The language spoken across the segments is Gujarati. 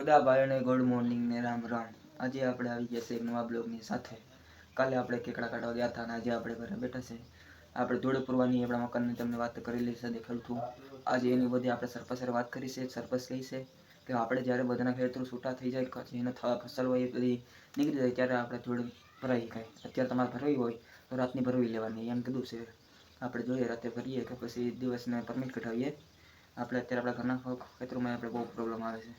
બધા ભાઈઓને ગુડ મોર્નિંગ ને રામ રામ. આજે આપણે આવી ગયા છે એક નવા બ્લોગની સાથે. કાલે આપણે કેકડા કાઢવા ગયા હતા અને આજે આપણે ઘરે બેઠા છે. આપણે ધૂળ પૂરવાની આપણા મકાનની તમને વાત કરેલી છે, દેખાડું છું. આજે એની બધી આપણે સરપંચે વાત કરી છે સરપસ કહી છે કે આપણે જ્યારે બધાના ખેતરો છૂટા થઈ જાય જેને ફસલ હોય એ બધી નીકળી જાય, ત્યારે આપણે ધૂળ ભરાઈ જાય અત્યારે તમારે ભરવી હોય તો રાતની ભરવી લેવાની, એમ કીધું છે. આપણે જોઈએ રાતે ભરીએ કે પછી દિવસને પરમિટ કઢાવીએ. આપણે અત્યારે આપણા ઘરના ખેતરોમાં આપણે બહુ પ્રોબ્લેમ આવે છે.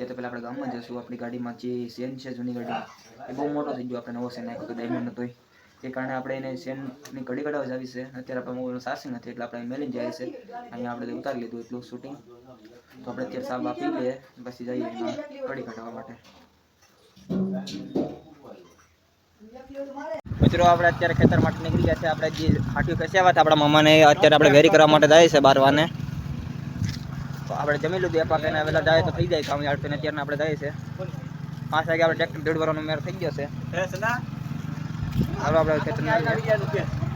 તે તો પહેલાં આપણે ગામમાં જશું આપણી ગાડીમાં જે સેન છે, જૂની ગાડી, એ બહુ મોટો થઈ ગયો આપણે, નવો સેન નાખ્યો તો ડાયમંડ હતો એ. કારણે આપણે એને સેનની ઘડી કઢાવવા જ આવી છે. અત્યારે આપણે મોબાઈલનું સાસી નથી, એટલે આપણે મેલીને જાય છે અહીંયા આપણે ઉતારી લીધું એટલું શૂટિંગ તો આપણે અત્યારે સાબ આપી લઈએ, પછી જઈએ કઢી કઢાવવા માટે. મિત્રો, આપણે અત્યારે ખેતર માટે નીકળી ગયા છે આપણે જે હાટ્યું કસ્યા હતા આપણા મામાને અત્યારે આપણે વેરી કરવા માટે જાય છે બારવાને. તો આપણે જમી લીધું, એક વાગે વહેલા જાય તો થઈ જાય કામ, યાર અત્યારે આપણે જાય છે પાંચ વાગે આપણે ટ્રેક્ટર દોઢ વારનો મેર થઈ ગયો છે. હાલો આપણે ખેતર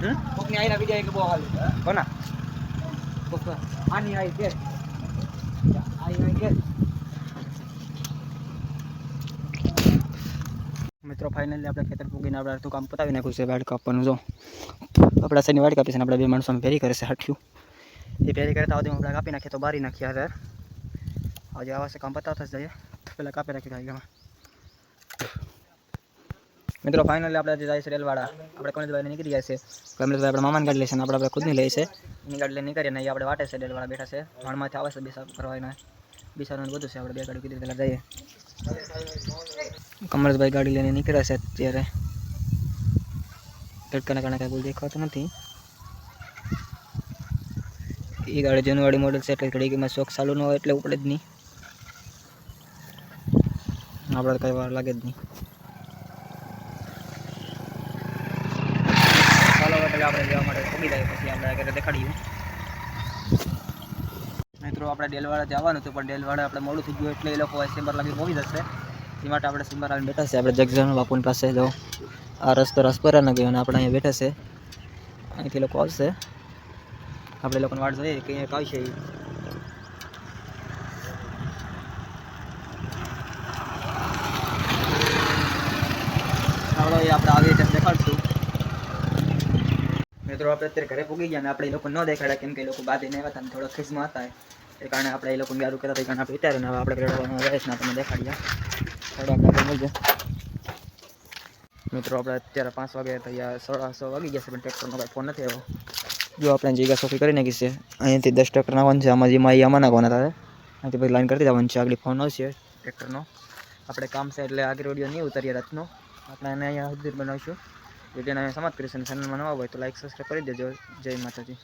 હમ? કોના? મિત્રો ફાઇનલી આપણે ખેતર પૂગીને આપણે અડધું કામ પતાવી નાખ્યું છે, વાડ કાપવાનું. જો, આપણા સાઈડની વાડ કાપી છે આપણે બે માણસો ફેરી કરે છે, હાઠ્યું. એ ભેરી કરતા તો આવતી આપણે કાપી નાખીએ તો બારી નાખીએ યાર આજે આવા છે કામ પતાવતા જઈએ. પહેલાં કાપી નાખી ગાડીમાં મિત્રો ફાઇનલી આપણે આજે જાય છે રેલવાડા. આપણે કમલેશભાઈને નીકળી જાય છે. કમલેશભાઈ આપણે મામાની ગાડી લે છે અને આપણે આપણે ખુદની લઈએ છે. એની ગાડી લઈને નીકળીએ નહીં આપણે વાટે છે રેલવાડા બેઠા છે. ભણમાંથી આવે છે બેસા કરવાના. બિસારવાનું બધું છે આપણે બે ગાડી કીધી પહેલાં જઈએ. કમલેશભાઈ ગાડી લઈને નીકળ્યા છે અત્યારે. તડકાના કારણે કાંઈ કોઈ દેખાતું નથી. એ ગાડી જૂનું ગાડી મોડલ છે એટલે ઘડીકમાં શોખ ચાલુ ન હોય એટલે ઉપડે જ નહીં. આપણે કઈ વાર લાગે જ નહીં. ચાલો એટલે આપણે જવા માટે પગી જાય પછી આપણે આગળ દેખાડીએ. મિત્રો, આપણે ડેલવાળા જવાનું હતું, પણ ડેલવાળા આપણે મોડું થઈ ગયું એટલે એ લોકો સિમ્બર લાગી પહોંચી જશે. એ માટે આપણે સિમ્બર આવીને બેઠા છે. આપણે જગજાન બાપુની પાસે જો આ રસ્તો રસપરા ન ગયો અને આપણે અહીંયા બેઠા છે. અહીંથી લોકો આવશે. આપણે લોકોને વાટ જોઈએ કે અહીંયા આવશે ઈ. એ. આપણે આવી રીતે દેખાડશું. મિત્રો, આપણે અત્યારે ઘરે પૂગી ગયા અને આપણે એ લોકો ન દેખાડ્યા કેમ કે એ લોકો બાદ એને આવ્યા હતા થોડા ખિસમાં હતા એ. કારણે આપણે એ લોકોને ગારું કરતા એ આપણે વિચાર્યું છે દેખાડ્યા મળીએ મિત્રો, આપણે અત્યારે પાંચ વાગે તૈયાર, સાડા સો વાગી ગયા છે, પણ ટ્રેક્ટરનો કાંઈ ફોન નથી આવ્યો. જો આપણે જગ્યા સોફી કરી નાખી છે, અહીંયાથી દસ ટ્રેક્ટર નાખવાનું છે. આમાં જેમાં આમાં નાખવાના તારે અહીંથી પછી લાઈન કરતી જવાનું છે. આગળ ફોન આવશે ટ્રેક્ટરનો આપણે કામ છે એટલે આગળ વીડિયો નહીં ઉતારીએ રાતનો. આપણે એને અહીંયા સુધી બનાવીશું. વિડીયોને સમાપ્ત કરીશું અને ચેનલમાં નવા હોય તો લાઈક સબસ્ક્રાઈબ કરી દેજો. જય માતાજી.